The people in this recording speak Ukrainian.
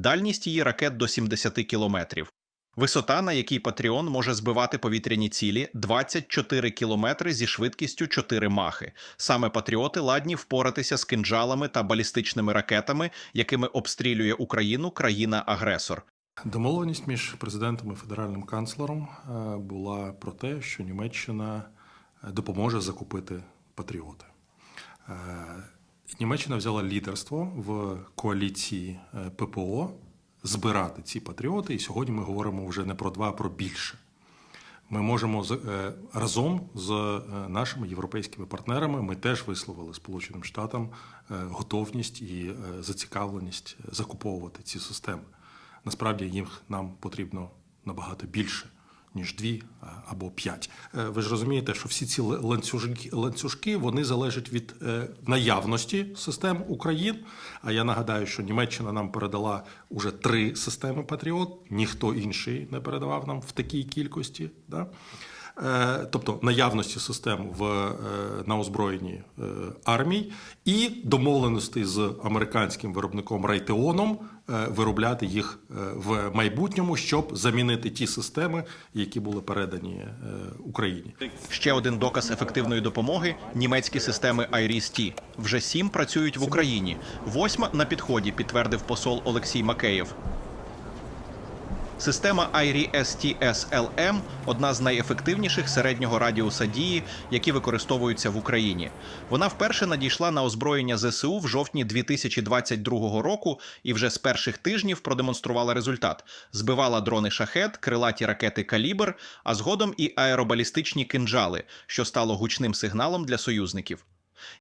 Дальність її ракет до 70 кілометрів. Висота, на якій Патріон може збивати повітряні цілі 24 кілометри зі швидкістю 4 махи. Саме патріоти ладні впоратися з кинджалами та балістичними ракетами, якими обстрілює Україну країна-агресор. Домовленість між президентом і федеральним канцлером е, була про те, що Німеччина е, допоможе закупити патріоти. Німеччина взяла лідерство в коаліції е, ППО збирати ці патріоти, і сьогодні ми говоримо вже не про два, а про більше. Ми можемо з- е, разом з е, нашими європейськими партнерами. Ми теж висловили Сполученим Штатам готовність і зацікавленість закуповувати ці системи. Насправді їх нам потрібно набагато більше. Ніж дві або п'ять. Е, Ви ж розумієте, що всі ці ланцюжки, ланцюжки вони залежать від е, наявності систем Україн. А я нагадаю, що Німеччина нам передала уже три системи Патріот, ніхто інший не передавав нам в такій кількості. Да? Е, тобто наявності систем в, е, на озброєнні е, армій і домовленості з американським виробником Райтеоном виробляти їх в майбутньому, щоб замінити ті системи, які були передані Україні. Ще один доказ ефективної допомоги німецькі системи IRIS-T. Вже сім працюють в Україні. Восьма на підході, підтвердив посол Олексій Макеєв. Система IRI-STS-LM – одна з найефективніших середнього радіуса дії, які використовуються в Україні. Вона вперше надійшла на озброєння ЗСУ в жовтні 2022 року і вже з перших тижнів продемонструвала результат: збивала дрони шахет, крилаті ракети Калібр, а згодом і аеробалістичні кинджали, що стало гучним сигналом для союзників.